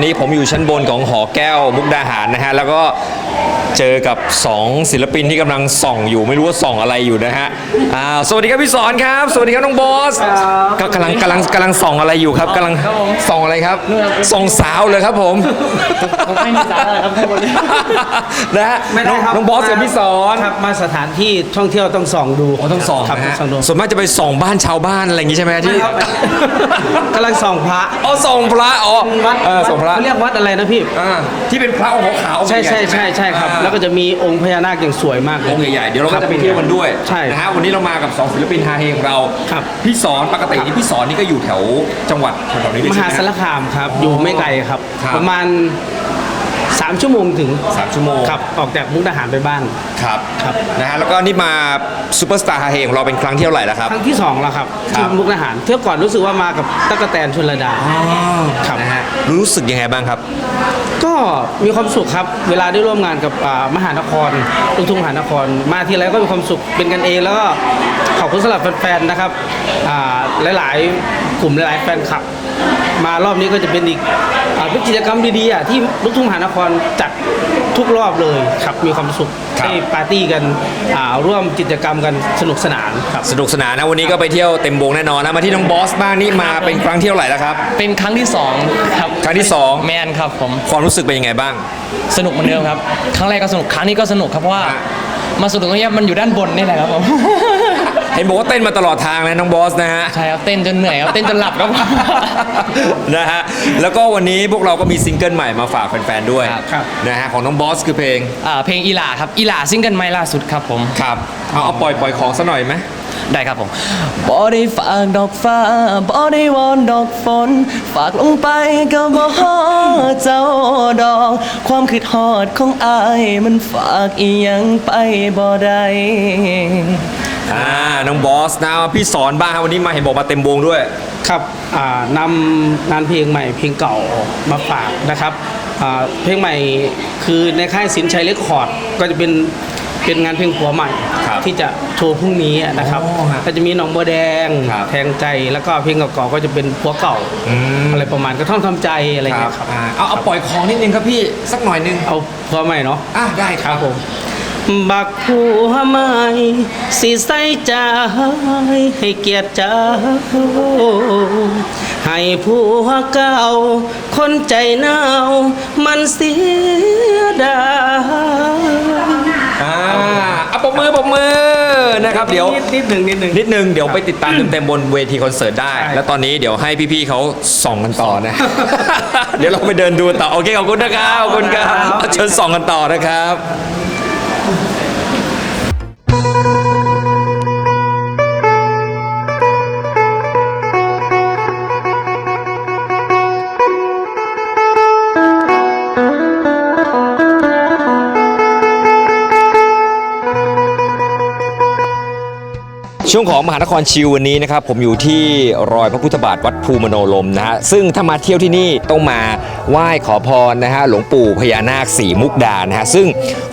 นนี้ผมอยู่ชั้นบนของหอแก้วมุกดาหารนะฮะ แล้วก็เจอกับ 2 ศิลปินที่กำลังส่องอยู่ไม่รู้ว่าส่องอะไรอยู่นะฮะ อ่าสวัสดีครับพี่สอนครับ สวัสดีครับน้องบอสก็กำลังกำลังกำลังส่องอะไรอยู่ครับกำลังส่องอะไรครับส่องสาวเลยครับผมผมไม่มีสาระครับทุกคนนะฮะไม่น้ได้องครับน้องบอสกับพี่สอนครับมาสถานที่ท่องเที่ยวต้องส่องดูอ๋อต้องส่องครับนะฮะส่องดูส่วนมากจะไปส่องบ้านชาวบ้านอะไรอย่างงี้ใช่ไหมฮะที่กำลังส่องพระอ๋อส่องพระอ๋อวัดเออส่องพระเขาเรียกวัดอะไรนะพี่อ่าที่เป็นพระองค์ขาวๆใช่ใช่องค์ใช่ญ่ๆใช่ครับอ่าแล้วก็จะมีองค์พญานาคอย่างสวยมากเลยองค์ใหญ่ๆเดี๋ยวเราก็จะไปเที่ยวกันด้วยใช่นะฮะวันนี้เรามากับ2ศิลปินฮาเฮของเราครับ พี่สอนปกตินี่พี่สอนนี่ก็อยู่แถวจังหวัดแถวๆนี้ด้วยมใช่หาไหมสารคามครับ อยู่ไม่ไกลครับ ครับ ประมาณ 3 ชั่วโมงถึงสามชั่วโมงครับออกจากมุกดาหารไปบ้าน ครับครับ นะฮะแล้วก็นี่มาซูเปอร์สตาร์ฮาเฮของเราเป็นครั้งที่เท่าไหร่แล้วครับ ครั้งที่2แล้วครับครัที่บมุกดาหารเที่ยวก่อนรู้สึกว่ามากับตั๊กแตนชลดาครับนะฮะรู้สึกยังไงบ้างครับ ก็มีความสุขครับเวลาได้ร่วมงานกับอ่ามหานครลูกทุ่งมหานคร มาทีไรก็มีความสุขเป็นกันเองแล้วก็ขอบคุณสำหรับแฟนๆนะครับอ่าหลายๆกลุ่มหลายๆแฟนคลับ มารอบนี้ก็จะเป็นอีกอ่าเป็นกิจกรรมดีๆอะที่ลูกทุ่งมหานครจัดทุกรอบเลยครับมีความสุขครับได้ปาร์ตี้กันอ่าร่วมกิจกรรมกันสนุกสนานครับสนุกสนานนะวันนี้ก็ไปเที่ยวเต็มวงแน่นอนนะมาที่น้องบอสบ้างนี่มาเป็นครั้งที่เท่าไหร่แล้วครับ เป็นครั้งที่สองครับครั้งที่สองแมนครับผมความรู้สึกเป็นยังไงบ้าง สนุกเหมือนเดิมครับครั้งแรกก็สนุกครั้งนี้ก็สนุกครับเพราะว่าฮะมาสนุกตรงเนี้ยมันอยู่ด้านบนนี่แหละครับผม เห็นบอกว่าเต้นมาตลอดทางเลยน้องบอสนะฮะ ใช่ครับเต้นจนเหนื่อยครับเต้นจนหลับครับ นะฮะ แล้วก็วันนี้พวกเราก็มีซิงเกิลใหม่มาฝากแฟนๆด้วยครับครับนะฮะของน้องบอสคือเพลงอ่าเพลงอีหลาครับอีหลาซิงเกิลใหม่ล่าสุดครับผม ครับ เอาเอาปล่อยปล่อยของซะหน่อยไหม ได้ครับผมบ่ได้ฝากดอกฟ้าบ่ได้วอนดอกฝน ฝากลงไปก็บ่ฮอดเจ้าดอก ความคิดฮอดของอายมันฝากอีหยังไปบ่ได้อ่าน้องบอสนะพี่สอนบ้างครับวันนี้มาเห็นบอกมาเต็มวงด้วย ครับอ่านำงานเพลงใหม่เพลงเก่ามาฝากนะครับอ่าเพลงใหม่คือในค่ายสินชัยเรคคอร์ดก็จะเป็น เป็นงานเพลงผัวใหม่ ครับที่จะโชว์พรุ่งนี้นะครับอ๋อฮะก็จะมีหนองบัวแดง ครับ แทงใจแล้วก็เพลงเก่าๆก็จะเป็นผัวเก่าอืมอะไรประมาณกระท่อมทำใจอะไรอย่างเงี้ยครับอ่าเอาเอาปล่อยของนิดนึงครับพี่สักหน่อยนึงเอาผัวใหม่เนาะ อะได้ครับผมบักผัวใหม่สิใส่ใจให้เกียรติเจ้า ให้ผัวเก่า คนใจหนาวมันเสียดาย อ่า เอาปมมือปมมือนะครับเดี๋ยวนิดนิดหนึ่งนิดหนึ่งนิดนึงเดี๋ยวไปติดตามเต็มๆบนเวทีคอนเสิร์ตได้ใช่แล้วตอนนี้เดี๋ยวให้พี่ๆเขาส่องกันต่อนะ เดี๋ยวเราไปเดินดูต่อโอเคขอบคุณนะครับขอบคุณครับเชิญส่องกันต่อนะครับ ช่วงของมหานครชิววันนี้นะครับผมอยู่ที่รอยพระพุทธบาทวัดภูมโนลมนะฮะซึ่งถ้ามาเที่ยวที่นี่ต้องมาไหว้ขอพรนะฮะหลวงปู่พญานาคสีมุกดานะฮะซึ่ง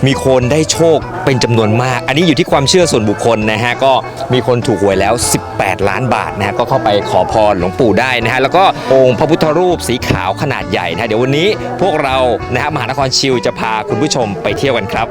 มีคนได้โชคเป็นจำนวนมาก อันนี้อยู่ที่ความเชื่อส่วนบุคคลนะฮะก็มีคนถูกหวยแล้ว 18 ล้านบาทนะฮะก็เข้าไปขอพรหลวงปู่ได้นะฮะแล้วก็องค์พระพุทธรูปสีขาวขนาดใหญ่นะฮะเดี๋ยววันนี้พวกเรานะฮะมหานครชิวจะพาคุณผู้ชมไปเที่ยวกันครับ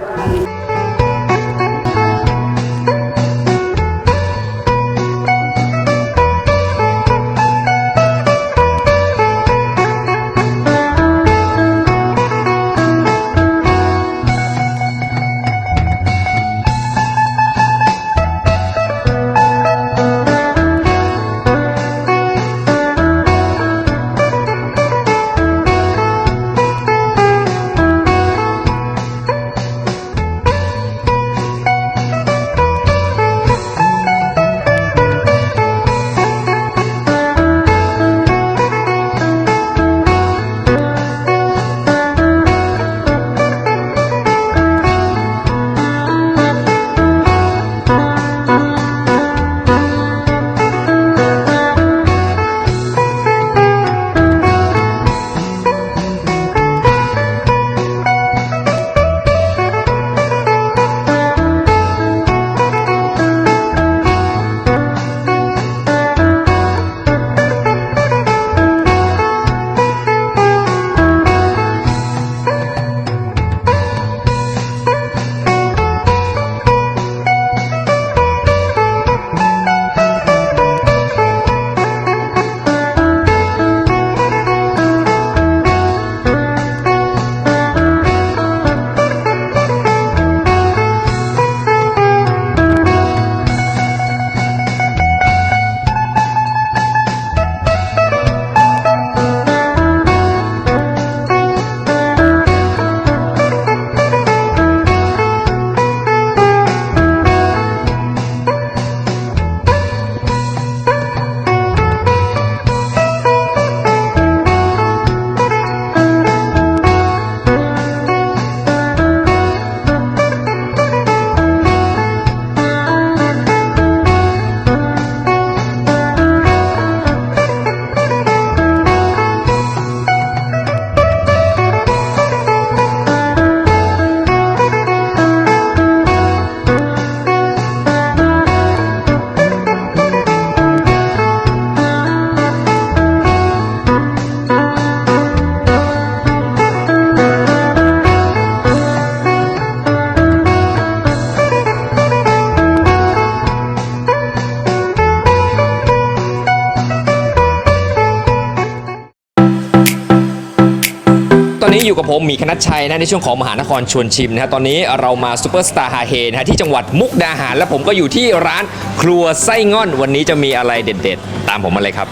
อยู่กับผมมีคณัชชัยนะในช่วงของมหานครชวนชิมนะฮะตอนนี้เรามาซูเปอร์สตาร์ฮาเฮนะฮะที่จังหวัดมุกดาหาร และผมก็อยู่ที่ร้านครัวไส้ง่อนวันนี้จะมีอะไรเด็ด ๆ ตามผมมาเลยครับ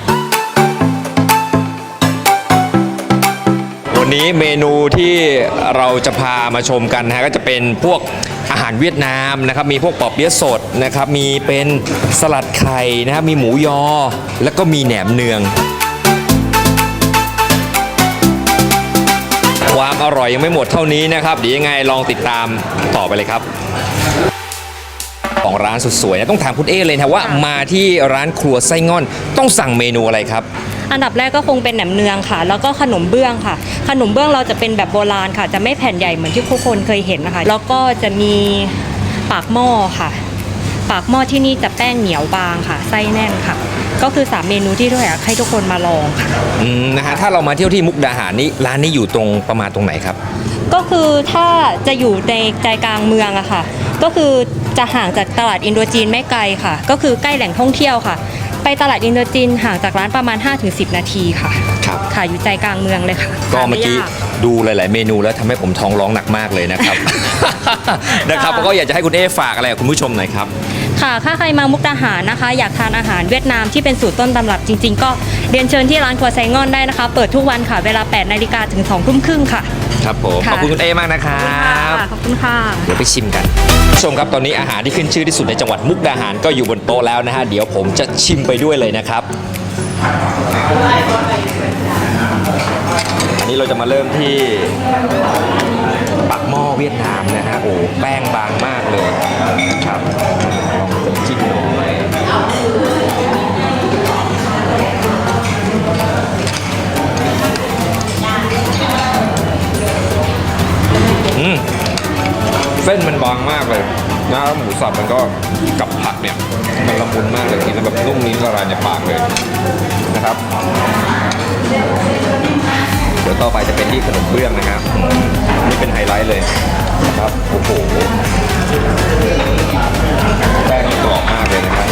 วันนี้เมนูที่เราจะพามาชมกันนะฮะก็จะเป็นพวกอาหารเวียดนามนะครับมีพวกปอเปี๊ยะสดนะครับมีเป็นสลัดไข่นะครับมีหมูยอ แล้วก็มีแหนมเนือง ความอร่อยยังไม่หมดเท่านี้นะครับเดี๋ยวยังไงลองติดตามต่อไปเลยครับของร้านสุดสวยนะต้องถามคุณเอเลยนะว่ามาที่ร้านครัวไส้ง่อนต้องสั่งเมนูอะไรครับ อันดับแรกก็คงเป็นแหนมเนืองค่ะ แล้วก็ขนมเบื้องค่ะ ขนมเบื้องเราจะเป็นแบบโบราณค่ะ จะไม่แผ่นใหญ่เหมือนที่ทุกคนเคยเห็นนะคะ แล้วก็จะมีปากหม้อค่ะ ปากหม้อที่นี่จะแป้งเหนียวบางค่ะ ไส้แน่นค่ะ ก็คือ 3 เมนูที่ทุกอยากให้ทุกคนมาลองค่ะ อืมนะฮะถ้าเรามาเที่ยวที่มุกดาหารนี่ร้านนี้อยู่ตรงประมาณตรงไหนครับ ก็คือถ้าจะอยู่ในใจกลางเมืองอะค่ะ ก็คือจะห่างจากตลาดอินโดจีนไม่ไกลค่ะ ก็คือใกล้แหล่งท่องเที่ยวค่ะ ไปตลาดอินโดจีนห่างจากร้านประมาณ 5-10 นาทีค่ะ ครับ ค่ะอยู่ใจกลางเมืองเลยค่ะก็เมื่อกี้หาไยา ดูหลาย ๆ เมนูแล้วทำให้ผมท้องร้องหนักมากเลยนะครับ นะครับค่ะแล้วก็อยากจะให้คุณเอฝากอะไรกับคุณผู้ชมหน่อยครับ ค่ะ ถ้าใครมามุกดาหารนะคะ อยากทานอาหารเวียดนามที่เป็นสูตรต้นตำรับจริง ๆ ก็เรียนเชิญที่ร้านครัวไซงอนได้นะคะ เปิดทุกวันค่ะ เวลา8นาฬิกาถึง2ทุ่มครึ่งค่ะ ครับผมค่ะขอบคุณคุณเอมากนะครับขอบคุณค่ะ เดี๋ยวไปชิมกันผู้ชมครับตอนนี้อาหารที่ขึ้นชื่อที่สุดในจังหวัดมุกดาหารก็อยู่บนโต๊ะแล้วนะฮะ เดี๋ยวผมจะชิมไปด้วยเลยนะครับ อันนี้เราจะมาเริ่มที่ปักหม้อเวียดนามนะฮะ โอ้แป้งบางมากเลยนะครับ เส้นมันบางมากเลยนะแล้วหมูสับมันก็กับผักเนี่ยมันละมุนมากเลยกินแล้วแบบนุ่มนิ้มละลายในปากเลยนะครับเดี๋ยวต่อไปจะเป็นที่ขนมเบื้องนะครับนี่เป็นไฮไลท์เลยนะครับโอ้โหแป้งกรอบมากเลยนะครับ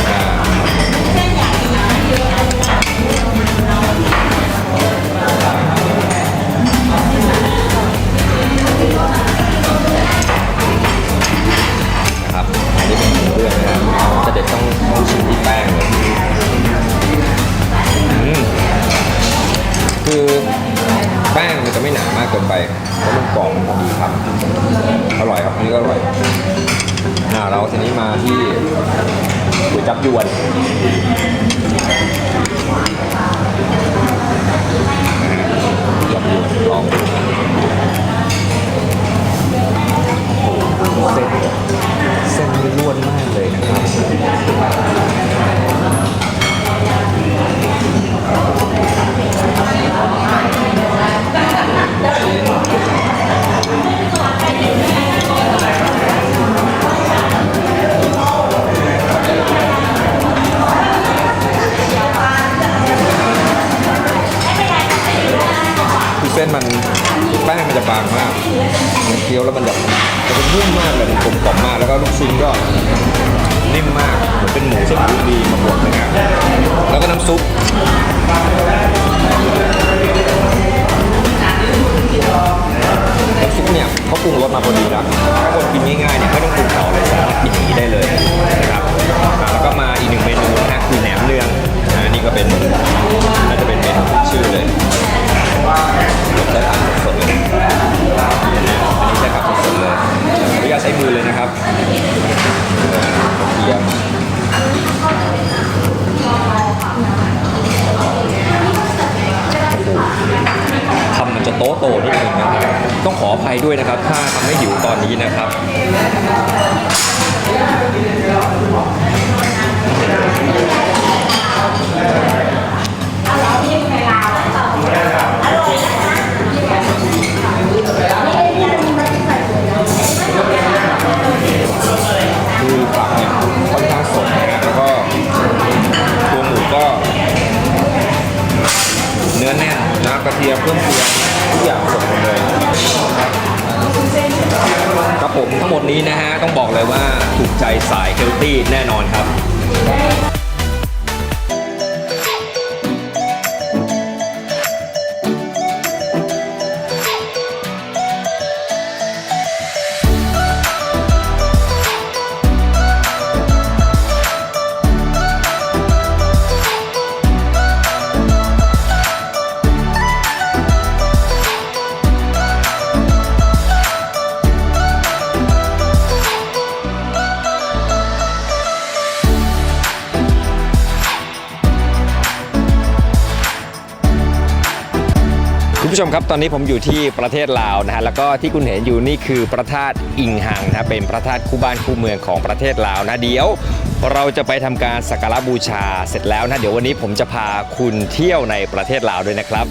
เด็ดต้องต้องชิมที่แป้งเลยอืมคือแป้งมันจะไม่หนามากเกินไปแล้วมันกรอบมันพอดีครับ อร่อยครับอันนี้ก็อร่อยอ่าเราทีนี้มาที่ก๋วยจับยวนจับยวนลองดูโอ้โห เส้นเส้นนี่ล้วนมากเลยนะครับ น้ำซุปเนี่ยเขาปรุงรสมาพอดีแล้วถ้าคนกินง่ายๆเนี่ยไม่ต้องปรุงต่อเลยสามารถกินอย่างนี้ได้เลยนะครับอ่าแล้วก็มาอีกหนึ่งเมนูนะฮะคือแหนมเนืองนะนี่ก็เป็นน่าจะเป็นเมนูขึ้นชื่อเลยใช้ผักสดๆเลยอันนี้ใช้ผักสดๆเลยขออนุญาตใช้มือเลยนะครับเออกระเทียมทำมันจะ โต๊ะโตนิดนึงนะครับ ต้องขออภัยด้วยนะครับ ถ้าทำให้หิวตอนนี้นะครับคือผักเนี่ยค่อนข้างสดนะฮะแล้วก็ตัวหมูก็ เนื้อแน่นนะกระเทียมเครื่องเคีย ผมทั้งหมดนี้นะฮะต้องบอกเลยว่าถูกใจสายเฮลตี้แน่นอนครับ ผู้ชมครับตอนนี้ผมอยู่ที่ประเทศลาวนะฮะแล้วก็ที่คุณเห็นอยู่นี่คือพระธาตุอิงหังนะเป็นพระธาตุคู่บ้านคู่เมืองของประเทศลาวนะเดี๋ยว เราจะไปทำการสักการะบูชาเสร็จแล้วนะเดี๋ยววันนี้ผมจะพาคุณเที่ยวในประเทศลาวด้วยนะครับ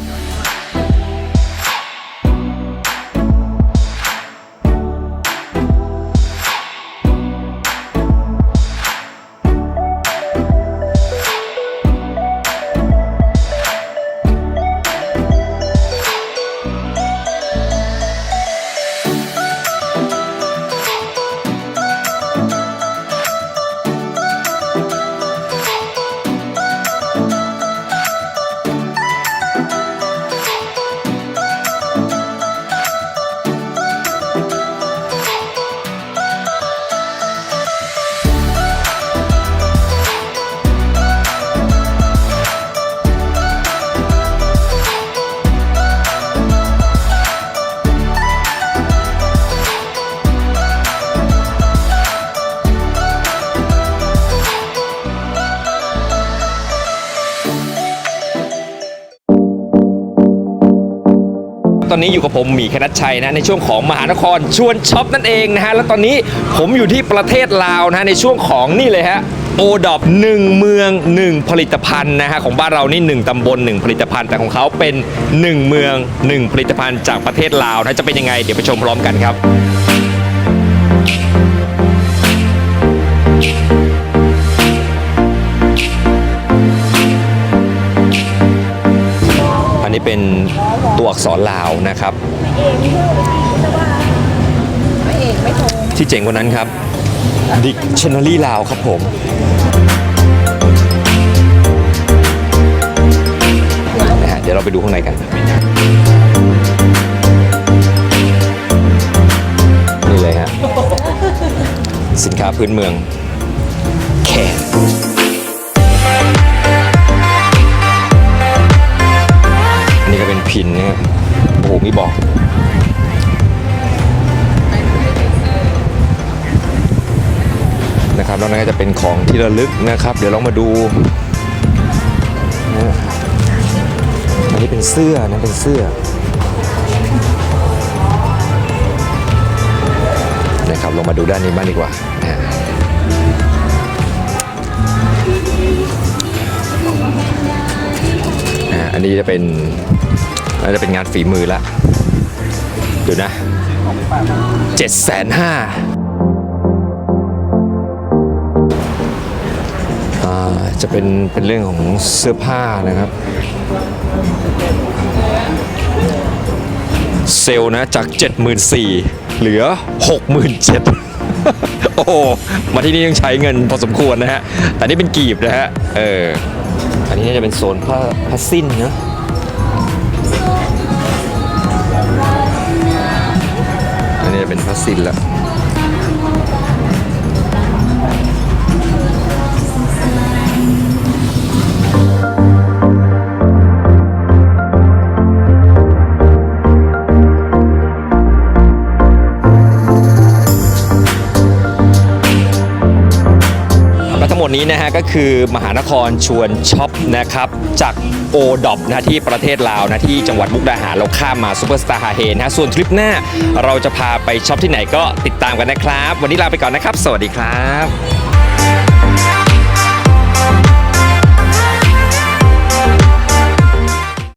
นี้อยู่กับผมหมีคณัชชัยนะในช่วงของมหานครชวนช็อปนั่นเองนะฮะแล้วตอนนี้ผมอยู่ที่ประเทศลาวนะฮะในช่วงของนี่เลยฮะโอดอปหนึ่งเมืองหนึ่งผลิตภัณฑ์นะฮะของบ้านเรานี่หนึ่งตำบลหนึ่งผลิตภัณฑ์แต่ของเขาเป็นหนึ่งเมืองหนึ่งผลิตภัณฑ์จากประเทศลาวนะจะเป็นยังไงเดี๋ยวไปชมพร้อมกันครับอันนี้เป็น ตัวอักษรลาวนะครับที่เจ๋งกว่านั้นครับ Dictionary ลาวครับผมนะฮะเดี๋ยวเราไปดูข้างในกันนี่เลยฮะสินค้าพื้นเมืองแขกอัน นี้ก็เป็นพินนะครับโอ้โหมีบอก นะครับแล้วนั่นก็จะเป็นของที่ระลึกนะครับ เดี๋ยวเรามาดูอันนี้เป็นเสื้อนะเป็นเสื้อนะครับลงมาดูด้านนี้บ้างดีกว่านะฮะอ่าอันนี้จะเป็น น่าจะเป็นงานฝีมือละดูนะเจ็ดแสนห้าอ่าจะเป็นเป็นเรื่องของเสื้อผ้านะครับ เซล์นะจาก 74,000เหลือ 67,000โอ้มาที่นี่ยังใช้เงินพอสมควรนะฮะ แต่นี่เป็นกีบนะฮะ เออ อันนี้น่าจะเป็นโซนผ้าผ้าสิ้นนะ นี้ ก็คือมหานครชวนช็อปนะครับจากโอดอบนะที่ประเทศลาวนะที่จังหวัดมุกดาหารเราข้ามมาซูเปอร์สตาร์ฮาเฮนะฮะส่วนทริปหน้าเราจะพาไปช็อปที่ไหนก็ติดตามกันนะครับ วันนี้ลาไปก่อนนะครับ สวัสดีครับ